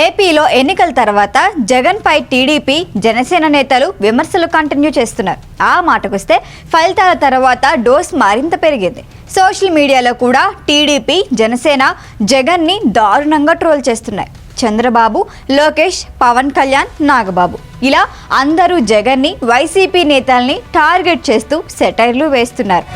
ఏపీలో ఎన్నికల తర్వాత జగన్ పై టీడీపీ జనసేన నేతలు విమర్శలు కంటిన్యూ చేస్తున్నారు. ఆ మాటకొస్తే ఫలితాల తర్వాత డోస్ మరింత పెరిగింది. సోషల్ మీడియాలో కూడా టీడీపీ జనసేన జగన్ని దారుణంగా ట్రోల్ చేస్తున్నాయి. చంద్రబాబు లోకేష్ పవన్ కళ్యాణ్ నాగబాబు. ఇలా అందరూ జగన్ని వైసీపీ నేతల్ని టార్గెట్ చేస్తూ సెటైర్లు వేస్తున్నారు.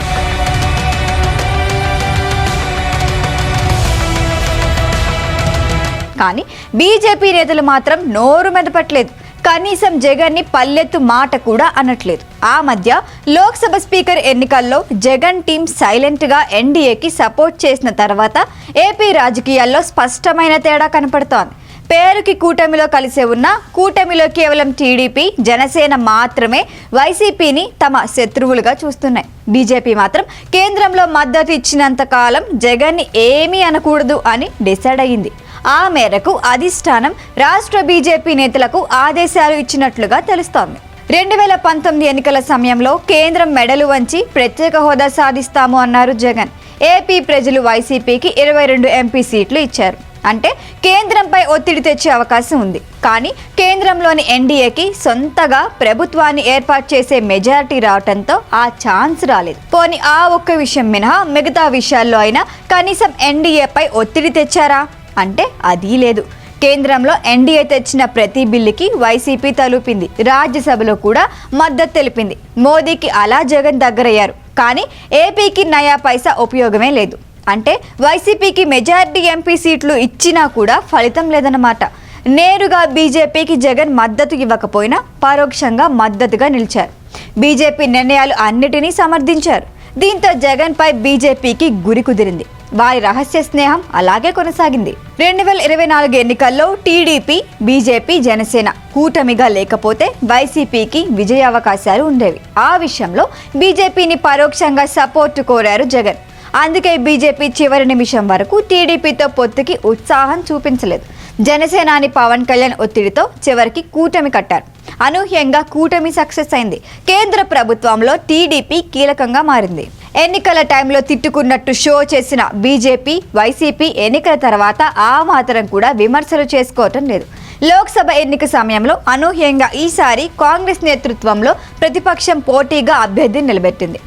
కానీ బీజేపీ నేతలు మాత్రం నోరు మెదపట్లేదు. కనీసం జగన్ని పల్లెత్తు మాట కూడా అనట్లేదు. ఆ మధ్య లోక్సభ స్పీకర్ ఎన్నికల్లో జగన్ టీం సైలెంట్గా ఎన్డీఏకి సపోర్ట్ చేసిన తర్వాత ఏపీ రాజకీయాల్లో స్పష్టమైన తేడా కనపడుతోంది. పేరుకి కూటమిలో కలిసే ఉన్న కూటమిలో కేవలం టీడీపీ జనసేన మాత్రమే వైసీపీని తమ శత్రువులుగా చూస్తున్నాయి. బీజేపీ మాత్రం కేంద్రంలో మద్దతు ఇచ్చినంత కాలం జగన్ని ఏమీ అనకూడదు అని డిసైడ్ అయ్యింది. ఆ మేరకు అధిష్టానం రాష్ట్ర బీజేపీ నేతలకు ఆదేశాలు ఇచ్చినట్లుగా తెలుస్తోంది. రెండు వేల పంతొమ్మిది ఎన్నికల సమయంలో కేంద్రం మెడలు వంచి ప్రత్యేక హోదా సాధిస్తాము అన్నారు జగన్. ఏపీ ప్రజలు వైసీపీకి ఇరవై రెండు ఎంపీ సీట్లు ఇచ్చారు. అంటే కేంద్రంపై ఒత్తిడి తెచ్చే అవకాశం ఉంది. కానీ కేంద్రంలోని ఎన్డీఏకి సొంతగా ప్రభుత్వాన్ని ఏర్పాటు చేసే మెజారిటీ రావడంతో ఆ ఛాన్స్ రాలేదు. పోనీ ఆ ఒక్క విషయం మినహా మిగతా విషయాల్లో అయినా కనీసం ఎన్డీఏపై ఒత్తిడి తెచ్చారా? అంటే అది లేదు. కేంద్రంలో ఎన్డీఏ తెచ్చిన ప్రతి బిల్లుకి వైసీపీ తలుపింది. రాజ్యసభలో కూడా మద్దతు తెలిపింది. మోదీకి అలా జగన్ దగ్గరయ్యారు. కానీ ఏపీకి నయా పైసా ఉపయోగమే లేదు. అంటే వైసీపీకి మెజారిటీ ఎంపీ సీట్లు ఇచ్చినా కూడా ఫలితం లేదన్నమాట. నేరుగా బీజేపీకి జగన్ మద్దతు ఇవ్వకపోయినా పరోక్షంగా మద్దతుగా నిలిచారు. బీజేపీ నిర్ణయాలు అన్నిటినీ సమర్థించారు. దీంతో జగన్పై బీజేపీకి గురి కుదిరింది. వారి రహస్య స్నేహం అలాగే కొనసాగింది. రెండు వేల ఇరవై నాలుగు ఎన్నికల్లో టీడీపీ బీజేపీ జనసేన కూటమిగా లేకపోతే వైసీపీకి విజయావకాశాలు ఉండేవి. ఆ విషయంలో బీజేపీని పరోక్షంగా సపోర్టు కోరారు జగన్. అందుకే బీజేపీ చివరి నిమిషం వరకు టీడీపీతో పొత్తుకి ఉత్సాహం చూపించలేదు. జనసేనాని పవన్ కళ్యాణ్ ఒత్తిడితో చివరికి కూటమి కట్టారు. అనూహ్యంగా కూటమి సక్సెస్ అయింది. కేంద్ర ప్రభుత్వంలో టీడీపీ కీలకంగా మారింది. ఎన్నికల టైంలో తిట్టుకున్నట్టు షో చేసిన బీజేపీ వైసీపీ ఎన్నికల తర్వాత ఆ మాత్రం కూడా విమర్శలు చేసుకోవటం లేదు. లోక్సభ ఎన్నిక సమయంలో అనూహ్యంగా ఈసారి కాంగ్రెస్ నేతృత్వంలో ప్రతిపక్షం పోటీగా అభ్యర్థిని నిలబెట్టింది.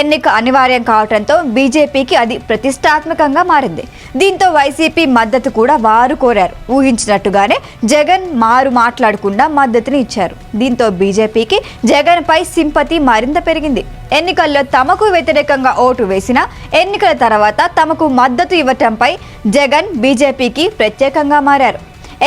ఎన్నిక అనివార్యం కావడంతో బీజేపీకి అది ప్రతిష్టాత్మకంగా మారింది. దీంతో వైసీపీ మద్దతు కూడా వారు కోరారు. ఊహించినట్టుగానే జగన్ మారు మాట్లాడకుండా మద్దతుని ఇచ్చారు. దీంతో బీజేపీకి జగన్ పై సింపతి మరింత పెరిగింది. ఎన్నికల్లో తమకు వ్యతిరేకంగా ఓటు వేసిన ఎన్నికల తర్వాత తమకు మద్దతు ఇవ్వటంపై జగన్ బీజేపీకి ప్రత్యేకంగా మారారు.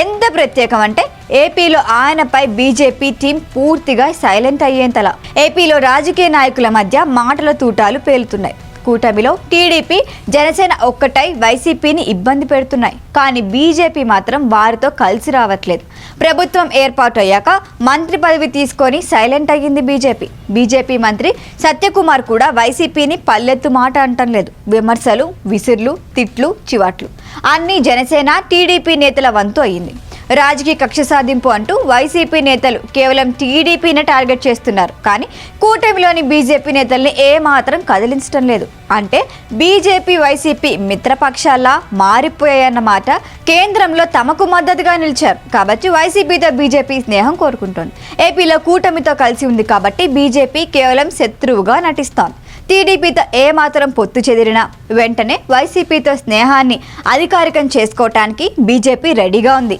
ఎంత ప్రత్యేకం అంటే ఏపీలో ఆయనపై బీజేపీ టీం పూర్తిగా సైలెంట్ అయ్యేంతలా. ఏపీలో రాజకీయ నాయకుల మధ్య మాటల తూటాలు పేలుతున్నాయి. కూటమిలో టీడీపీ జనసేన ఒక్కటై వైసీపీని ఇబ్బంది పెడుతున్నాయి. కానీ బీజేపీ మాత్రం వారితో కలిసి రావట్లేదు. ప్రభుత్వం ఏర్పాటు అయ్యాక మంత్రి పదవి తీసుకొని సైలెంట్ అయ్యింది బీజేపీ. బీజేపీ మంత్రి సత్యకుమార్ కూడా వైసీపీని పల్లెత్తు మాట అంటం లేదు విమర్శలు విసిర్లు తిట్లు చివాట్లు. అన్నీ జనసేన టీడీపీ నేతల వంతు అయ్యింది. రాజకీయ కక్ష సాధింపు అంటూ వైసీపీ నేతలు కేవలం టీడీపీని టార్గెట్ చేస్తున్నారు. కానీ కూటమిలోని బీజేపీ నేతల్ని ఏమాత్రం కదిలించడం లేదు. అంటే బీజేపీ వైసీపీ మిత్రపక్షాల్లా మారిపోయాయన్నమాట కేంద్రంలో తమకు మద్దతుగా నిలిచారు. కాబట్టి వైసీపీతో బీజేపీ స్నేహం కోరుకుంటోంది. ఏపీలో కూటమితో కలిసి ఉంది కాబట్టి బీజేపీ కేవలం శత్రువుగా నటిస్తోంది. టీడీపీతో ఏమాత్రం పొత్తు చెదిరినా వెంటనే వైసీపీతో స్నేహాన్ని అధికారికం చేసుకోవటానికి బీజేపీ రెడీగా ఉంది.